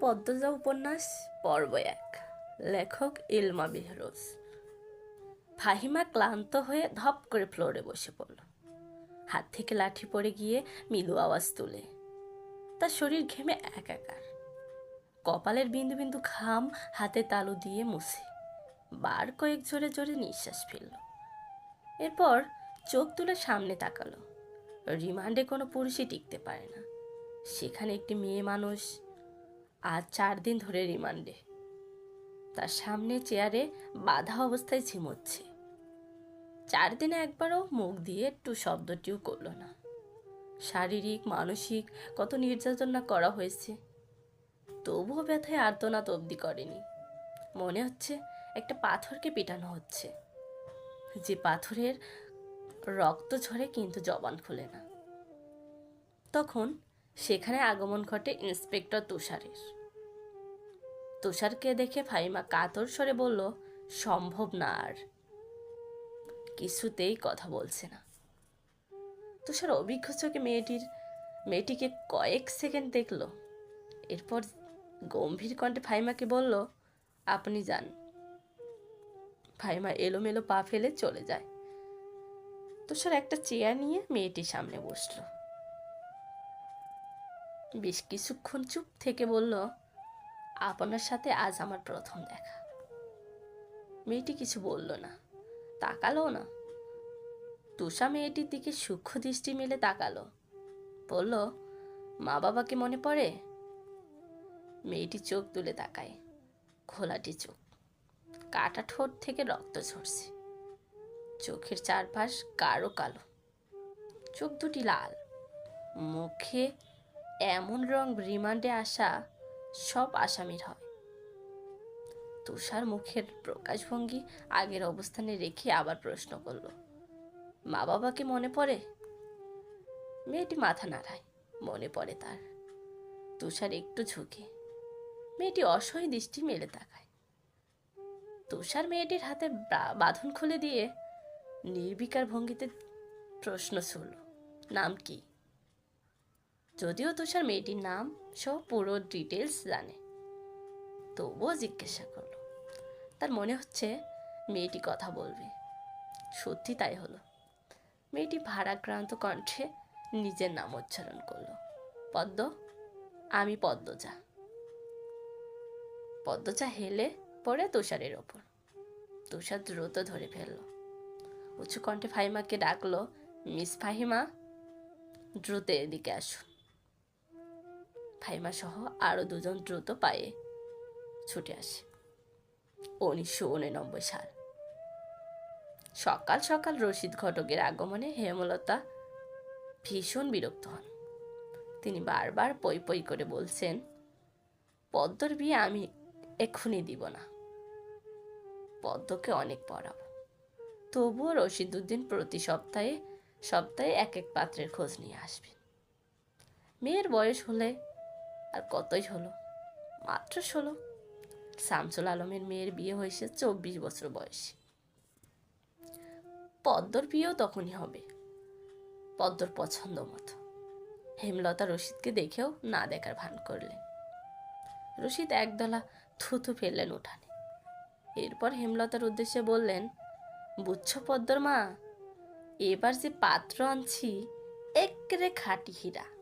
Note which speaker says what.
Speaker 1: পদ্মজা উপন্যাস, পর্ব এক। লেখক ইলমা বেহরোজ ফাহিমা ক্লান্ত হয়ে ধপ করে ফ্লোরে বসে পড়ল। হাত থেকে লাঠি পড়ে গিয়ে মিলু আওয়াজ তুলে। তার শরীর ঘেমে একাকার। কপালের বিন্দু বিন্দু ঘাম হাতে তালু দিয়ে মুছে। বার কয়েক জোরে জোরে নিঃশ্বাস ফেলল। এরপর চোখ তুলে সামনে তাকালো। রিমান্ডে কোনো পুরুষই টিকতে পারে না। সেখানে একটি মেয়ে মানুষ আজ চার দিন ধরে রিমান্ডে। তার সামনে চেয়ারে বাধা অবস্থায় ঝিমোচ্ছে। চার দিনে একবারও মুখ দিয়ে একটু শব্দটিও করল না। শারীরিক, মানসিক কত নির্যাতন না করা হয়েছে। তবুও ব্যথায় আর্তনাদ অবধি করেনি। মনে হচ্ছে একটা পাথরকে পিটানো হচ্ছে। যে পাথরের রক্ত ঝরে কিন্তু জবান খুলে না। তখন সেখানে আগমন ঘটে ইন্সপেক্টর তুষারের। তুষারকে দেখে ফাইমা কাতর স্বরে বলল, সম্ভব না আর। কিছুতেই কথা বলছে না। তুষার অভিজ্ঞ চোখে মেয়েটির, মেয়েটিকে কয়েক সেকেন্ড দেখল। এরপর গম্ভীর কণ্ঠে ফাইমাকে বলল, আপনি যান। ফাইমা এলোমেলো পা ফেলে চলে যায়। তুষার একটা চেয়ার নিয়ে মেয়েটির সামনে বসল। বেশ কিছুক্ষণ চুপ থেকে বলল, আপনার সাথে আজ আমার প্রথম দেখা। মেয়েটি কিছু বলল না, তাকালো না। তুষা মেয়েটির দিকে সূক্ষ্ম দৃষ্টি মেলে তাকালো। বলল, মা বাবাকে মনে পড়ে? মেয়েটি চোখ তুলে তাকায় খোলাটি চোখ। কাটা ঠোঁট থেকে রক্ত ঝরছে। চোখের চারপাশ গাঢ় কালো। চোখ দুটি লাল। মুখে এমন রং রিমান্ডে আসা সব আসামির হয়। তুষার মুখের প্রকাশভঙ্গি আগের অবস্থানে রেখে আবার প্রশ্ন করল, মা বাবাকে মনে পড়ে? মেয়েটি মাথা নাড়ায়, মনে পড়ে তার। তুষার একটু ঝুঁকে, মেয়েটি অসহায় দৃষ্টি মেলে তাকায়। তুষার মেয়েটির হাতে বাঁধন খুলে দিয়ে নির্বিকার ভঙ্গিতে প্রশ্ন ছুড়ল, নাম কি? যদিও তুষার মেয়েটির নাম সহ পুরো ডিটেলস জানে। তবুও জিজ্ঞাসা করল, তার মনে হচ্ছে মেয়েটি কথা বলবে। সত্যি তাই হলো। মেয়েটি ভারাক্রান্ত কণ্ঠে নিজের নাম উচ্চারণ করল, পদ্ম, আমি পদ্মজা। পদ্মজা হেলে পড়ে তুষারের ওপর। তুষার দ্রুত ধরে ফেলল। উঁচু কণ্ঠে ফাহিমাকে ডাকলো, মিস ফাহিমা, দ্রুত এদিকে আসুন। ফাইমা সহ আরও দুজন দ্রুত পায়ে ছুটে আসে। উনিশশো উননব্বই সাল। সকাল সকাল রশিদ ঘটকের আগমনে হেমলতা ভীষণ বিরক্ত হন। তিনি বারবার পই পই করে বলছেন, পদ্মর বিয়ে আমি এক্ষুনি দিব না। পদ্মকে অনেক পড়াবো। তবুও রশিদ উদ্দিন প্রতি সপ্তাহে সপ্তাহে এক এক পাত্রের খোঁজ নিয়ে আসবেন। মেয়ের বয়স হলে আর কতই হলো? মাত্র ষোলো। শামসুল আলমের মেয়ের বিয়ে হয়েছে চব্বিশ বছর বয়সে। পদ্মর বিয়েও তখনই হবে। পদ্মর পছন্দ মতো। হেমলতা রশিদকে দেখেও না দেখার ভান করলেন। রশিদ একদলা থুথু ফেললেন উঠানে। এরপর হেমলতার উদ্দেশ্যে বললেন, বুঝছ পদ্মর মা, এবার যে পাত্র আনছি, একেরে খাঁটি হীরা।